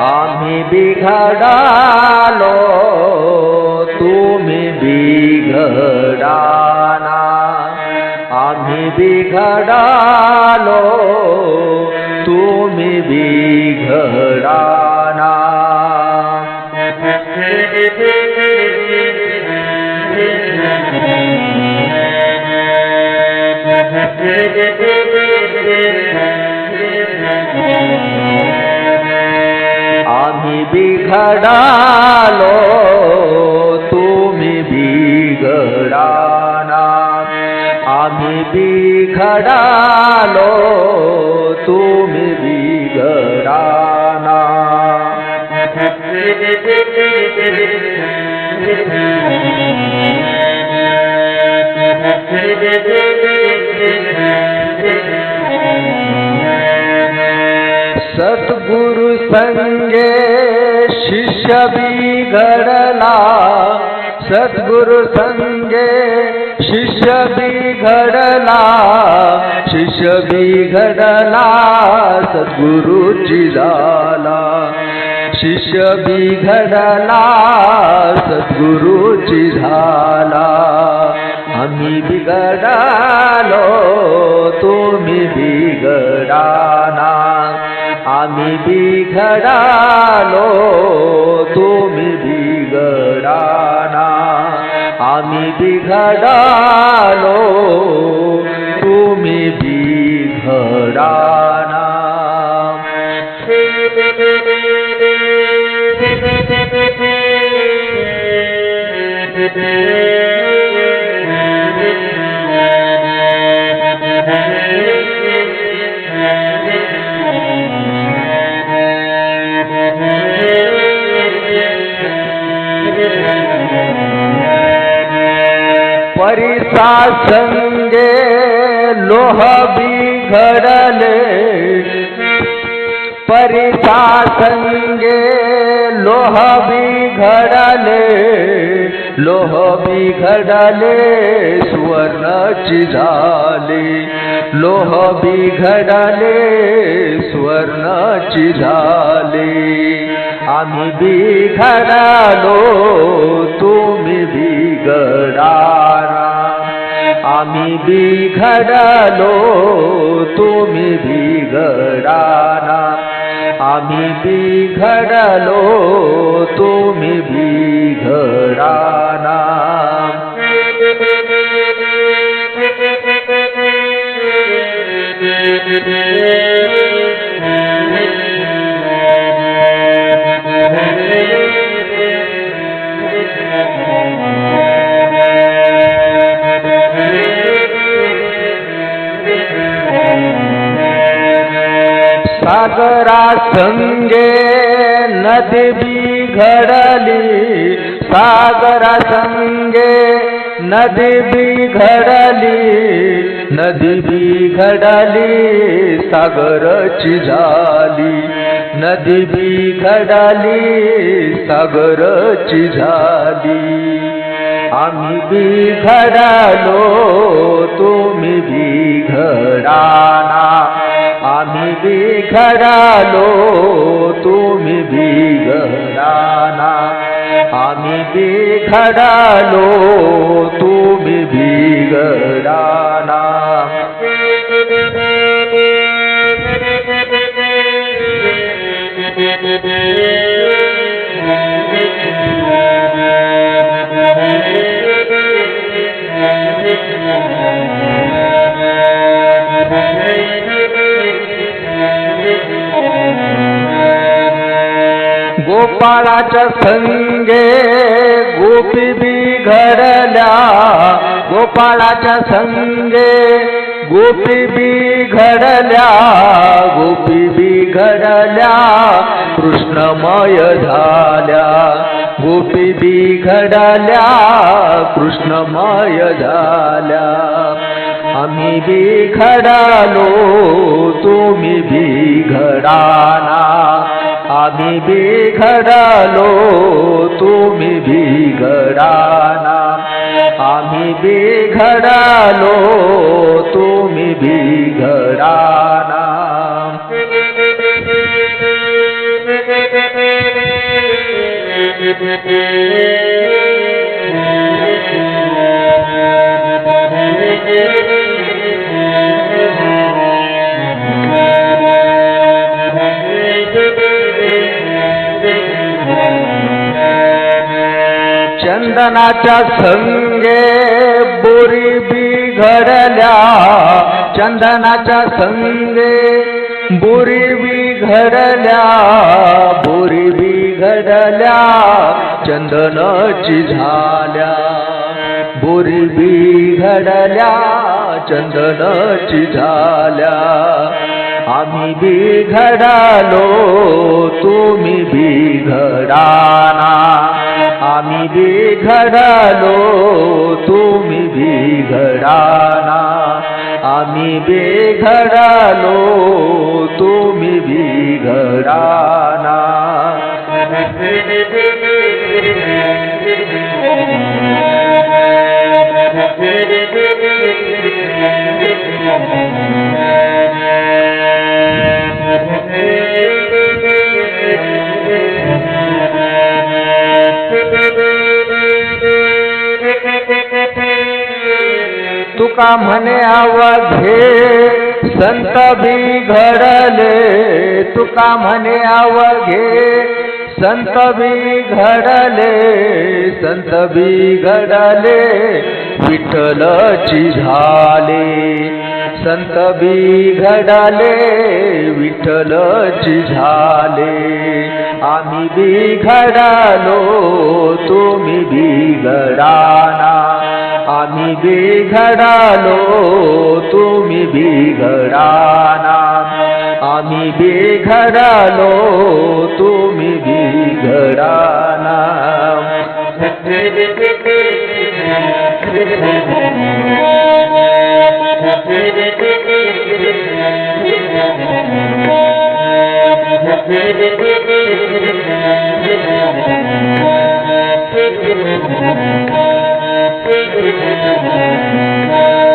आम्ही बिघडालो तुम्ही बिघडाना आम्ही बिघडा आम्ही बिघडालो तुम्ही बिघडाना आम्ही बिघडालो तुम्ही बिघडाना सद्गुरु संगे शिष्य बिघडला. सद्गुरु संगे शिष्य बिघडला. शिष्य बिघडला सद्गुरुची झाला. शिष्य बिघडला सद्गुरुची झाला. आम्ही बिघडालो तुम्ही बिघडाना आम्ही बिघडालो तुम्ही बिघडाना आम्ही बिघडालो तुम्ही बिघडाना परिसा संगे लोह बिघडले। परिसा संगे लोह बिघडले। लोह बिघडले सुवर्णाची झाले लोह बिघडले सुवर्णाची झाले आम्ही बिघडलो तुम्ही बिघडारा। आम्ही बिघडलो तुम्ही बिघडाना. आम्ही बिघडलो तुम्ही बिघडाना. सागरा संगे नदी बिघडली. सागरा संगे नदी बिघडली. नदी बिघडली सागरची झाली. नदी बिघडली सागरची झाली. आम्ही बिघडालो तुम्ही बिघडाना आम्ही बिघडालो तुम्ही बिघडाना आम्ही बिघडालो तुम्ही बिघडाना गोपाळाच्या संगे गोपी बिघडल्या. गोपाळाच्या संगे गोपी बिघडल्या. गोपी बिघडल्या. कृष्णमय झाल्या. गोपी बिघडल्या. कृष्णमय झाल्या. आम्ही बिघडालो तुम्ही बिघडाना आम्ही बिघडलो तुम्ही बिघडाना आम्ही बिघडलो तुम्ही बिघडाना चंदनाच्या संगे बोरी बिघडल्या. चंदनाच्या संगे बोरी बिघडल्या. बोरी बिघडल्या. चंदनाची झाल्या. बोरी बिघडल्या. चंदनाची झाल्या. आम्ही बिघडालो तुम्ही बिघडाना. आम्ही बिघडालो तुम्ही बिघडाना. आम्ही बिघडालो तुम्ही बिघडाना. तुका म्हणे अवघे संत बिघडले तुका म्हणे अवघे संत बिघडले संत बिघडले विठ्ठलची झाले. संत बिघडले विठ्ठलची झाले. आम्ही बिघडालो तुम्ही बिघडाना আমি বেঘড়ালো তুমি বিঘড়ানা আমি বেঘড়ালো তুমি বিঘড়ানা Thank you. Thank you.